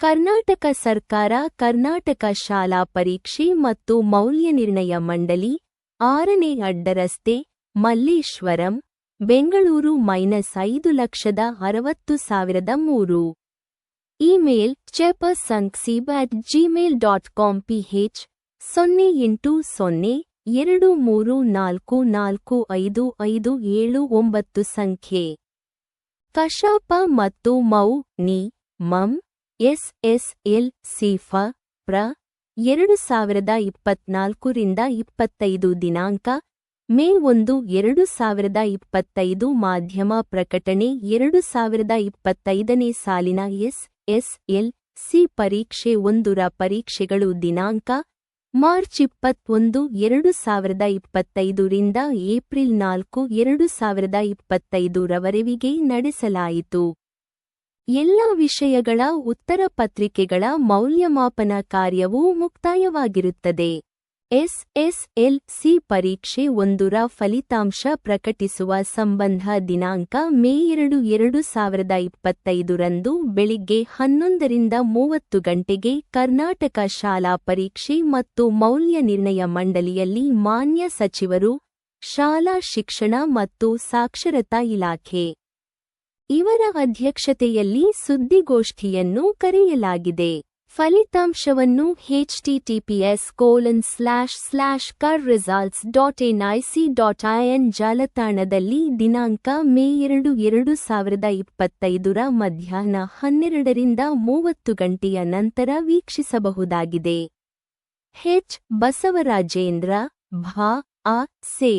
ಕರ್ನಾಟಕ ಸರ್ಕಾರ ಕರ್ನಾಟಕ ಶಾಲಾ ಪರೀಕ್ಷೆ ಮತ್ತು ಮೌಲ್ಯನಿರ್ಣಯ ಮಂಡಳಿ, ಆರನೇ ಅಡ್ಡರಸ್ತೆ, ಮಲ್ಲೇಶ್ವರಂ, ಬೆಂಗಳೂರು ಮೈನಸ್ ಐದು ಲಕ್ಷದ ಅರವತ್ತು ಸಾವಿರದ ಮೂರು. Email ಚೆಪಸಂಕ್ಸೀಬ್ at gmail dot com P H ಸೊನ್ನೆ ಎಂಟು ಸೊನ್ನೆ ಎರಡು ಮೂರು ನಾಲ್ಕು ನಾಲ್ಕು ಐದು ಐದು ಏಳು ಒಂಬತ್ತು ಸಂಖ್ಯೆ. ಕಶಾಪ ಮತ್ತು ಮೌ, ನಿ, ಮಂ ಎಸ್ ಎಸ್ ಎಲ್ ಸಿಫ ಪ್ರ ಎರಡು ಸಾವಿರದ ಇಪ್ಪತ್ನಾಲ್ಕರಿಂದ ಇಪ್ಪತ್ತೈದು ದಿನಾಂಕ ಮೇ ಒಂದು ಎರಡು ಸಾವಿರದ ಇಪ್ಪತ್ತೈದು ಮಾಧ್ಯಮ ಪ್ರಕಟಣೆ ಎರಡು ಸಾವಿರದ ಇಪ್ಪತ್ತೈದನೇ ಸಾಲಿನ ಎಸ್ಎಸ್ಎಲ್ ಎಸ್ ಎಲ್ ಸಿ ಪರೀಕ್ಷೆ ಒಂದುರ ಪರೀಕ್ಷೆಗಳು ದಿನಾಂಕ ಮಾರ್ಚ್ ಇಪ್ಪತ್ತೊಂದು ಎರಡು ಸಾವಿರದ ಇಪ್ಪತ್ತೈದರಿಂದ ಏಪ್ರಿಲ್ ನಾಲ್ಕು ಎರಡು ಸಾವಿರದ ಇಪ್ಪತ್ತೈದು ರವರೆವಿಗೆ ನಡೆಸಲಾಯಿತು. ಎಲ್ಲ ವಿಷಯಗಳ ಉತ್ತರ ಪತ್ರಿಕೆಗಳ ಮೌಲ್ಯಮಾಪನ ಕಾರ್ಯವು ಮುಕ್ತಾಯವಾಗಿರುತ್ತದೆ. ಎಸ್ಎಸ್ಎಲ್ಸಿ ಪರೀಕ್ಷೆ ಒಂದರ ಫಲಿತಾಂಶ ಪ್ರಕಟಿಸುವ ಸಂಬಂಧ ದಿನಾಂಕ ಮೇ ಎರಡು ಎರಡು ಸಾವಿರದ ಇಪ್ಪತ್ತೈದರಂದು ಬೆಳಿಗ್ಗೆ ಹನ್ನೊಂದರಿಂದ ಮೂವತ್ತು ಗಂಟೆಗೆ ಕರ್ನಾಟಕ ಶಾಲಾ ಪರೀಕ್ಷೆ ಮತ್ತು ಮೌಲ್ಯ ನಿರ್ಣಯ ಮಂಡಳಿಯಲ್ಲಿ ಮಾನ್ಯ ಸಚಿವರು, ಶಾಲಾ ಶಿಕ್ಷಣ ಮತ್ತು ಸಾಕ್ಷರತಾ ಇಲಾಖೆ ಇವರ ಅಧ್ಯಕ್ಷತೆಯಲ್ಲಿ ಸುದ್ದಿಗೋಷ್ಠಿಯನ್ನು ಕರೆಯಲಾಗಿದೆ. ಫಲಿತಾಂಶವನ್ನು HTTPS colon slash slash kar results dot NIC dot IN ಜಾಲತಾಣದಲ್ಲಿ ದಿನಾಂಕ ಮೇ ಎರಡು ಎರಡು ಸಾವಿರದ ಇಪ್ಪತ್ತೈದರ ಮಧ್ಯಾಹ್ನ ಹನ್ನೆರಡರಿಂದ ಮೂವತ್ತು ಗಂಟೆಯ ನಂತರ ವೀಕ್ಷಿಸಬಹುದಾಗಿದೆ. ಹೆಚ್ ಬಸವರಾಜೇಂದ್ರ ಭಾ ಆ ಸೆ